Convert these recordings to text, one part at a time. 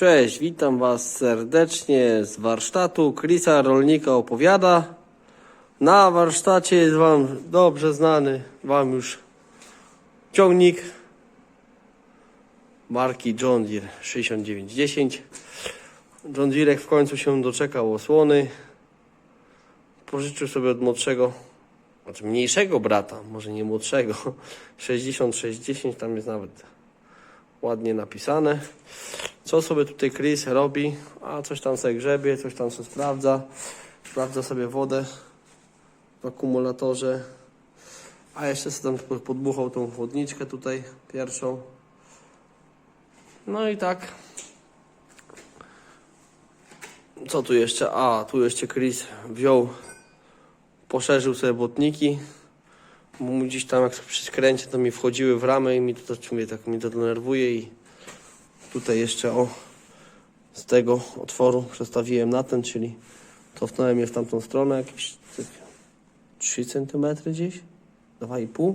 Cześć, witam Was serdecznie z warsztatu. Krisa Rolnika opowiada. Na warsztacie jest Wam dobrze znany Wam już ciągnik marki John Deere 6910. John Deere w końcu się doczekał osłony. Pożyczył sobie od młodszego, znaczy mniejszego brata, może nie młodszego, 6610, tam jest nawet ładnie napisane. Co sobie tutaj Chris robi? A coś tam sobie grzebie, coś tam sobie sprawdza. Sprawdza sobie wodę w akumulatorze. A jeszcze sobie tam podmuchał tą chłodniczkę tutaj pierwszą. No i tak. Co tu jeszcze? A, tu jeszcze Chris wziął, poszerzył sobie błotniki. Bo gdzieś tam jak przy skręcie to mi wchodziły w ramę i mi to, to, tak mi to denerwuje i tutaj jeszcze o z tego otworu przestawiłem na ten, czyli cofnąłem je w tamtą stronę jakieś tak 3 cm gdzieś, 2,5,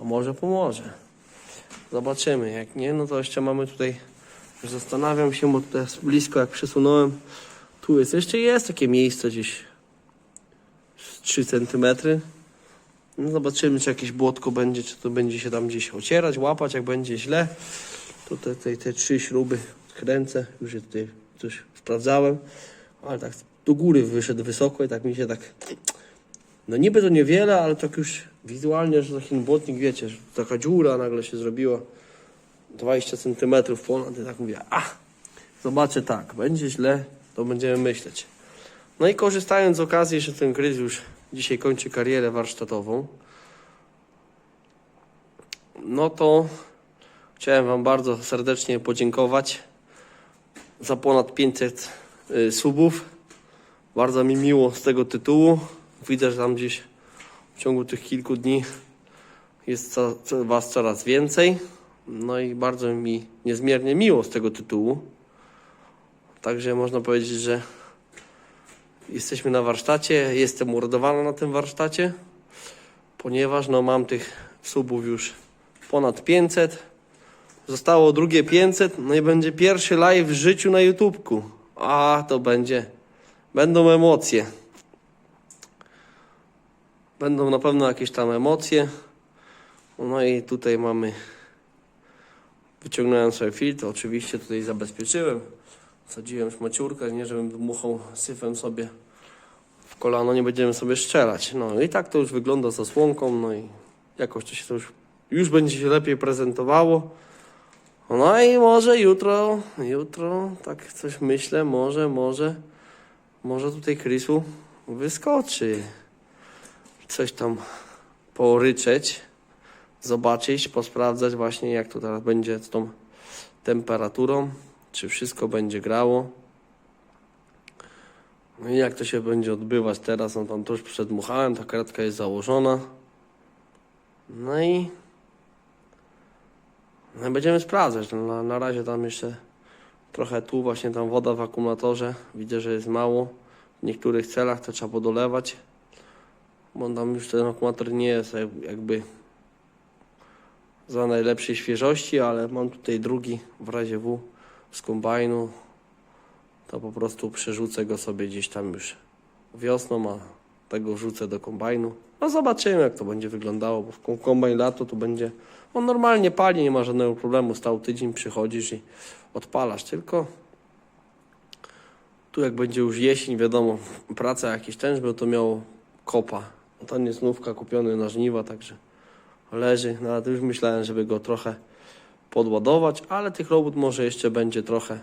a może pomoże. Zobaczymy, jak nie, no to jeszcze mamy tutaj, już zastanawiam się, bo tutaj jest blisko jak przesunąłem, tu jest, jeszcze jest takie miejsce gdzieś z 3 cm. No zobaczymy, czy jakieś błotko będzie, czy to będzie się tam gdzieś ocierać, łapać, jak będzie źle. Tutaj te, te trzy śruby kręcę, już je tutaj coś sprawdzałem, ale tak do góry wyszedł wysoko i tak mi się tak, no niby to niewiele, ale tak już wizualnie, że taki błotnik, wiecie, że taka dziura nagle się zrobiła, 20 cm ponad i tak mówię, a, zobaczę tak, będzie źle, to będziemy myśleć. No i korzystając z okazji, że ten Krys już dzisiaj kończy karierę warsztatową, no to chciałem Wam bardzo serdecznie podziękować za ponad 500 y, subów. Bardzo mi miło z tego tytułu. Widzę, że tam gdzieś w ciągu tych kilku dni jest Was coraz więcej. No i bardzo mi niezmiernie miło z tego tytułu. Także można powiedzieć, że jesteśmy na warsztacie. Jestem uradowany na tym warsztacie, ponieważ no, mam tych subów już ponad 500. Zostało drugie 500, no i będzie pierwszy live w życiu na YouTubku. A to będzie. Będą emocje. Będą na pewno jakieś tam emocje. No i tutaj mamy. Wyciągnąłem sobie filtr, oczywiście tutaj zabezpieczyłem. Wsadziłem szmaciurkę, nie żebym dmuchał syfem sobie w kolano, nie będziemy sobie strzelać. No i tak to już wygląda z osłonką, no i jakoś to się to już, już będzie się lepiej prezentowało. No i może jutro, jutro, tak coś myślę, może, może, może tutaj Chrisu wyskoczy. Coś tam poryczeć, zobaczyć, posprawdzać właśnie jak to teraz będzie z tą temperaturą, czy wszystko będzie grało. No i jak to się będzie odbywać teraz, no tam już przedmuchałem, ta kratka jest założona. No i będziemy sprawdzać. No, na, na razie tam jeszcze trochę tu właśnie tam woda w akumulatorze. Widzę, że jest mało. W niektórych celach to trzeba podolewać. Bo tam już ten akumulator nie jest jak- jakby za najlepszej świeżości, ale mam tutaj drugi w razie W z kombajnu. To po prostu przerzucę go sobie gdzieś tam już wiosną, a tego wrzucę do kombajnu. No zobaczymy jak to będzie wyglądało, bo w kom- kombajn lato to będzie, on normalnie pali, nie ma żadnego problemu, stał tydzień, przychodzisz i odpalasz, tylko tu jak będzie już jesień, wiadomo, praca jakieś ten, żeby to miało kopa. To nie znówka kupiony na żniwa, także leży, no ale to już myślałem, żeby go trochę podładować, ale tych robót może jeszcze będzie trochę,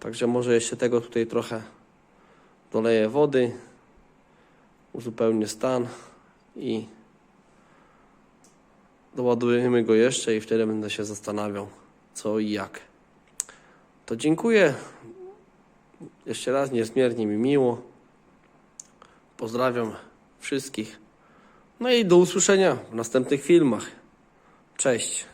także może jeszcze tego tutaj trochę doleję wody, uzupełnię stan i doładujemy go jeszcze i wtedy będę się zastanawiał co i jak. To dziękuję. Jeszcze raz niezmiernie mi miło. Pozdrawiam wszystkich. No i do usłyszenia w następnych filmach. Cześć.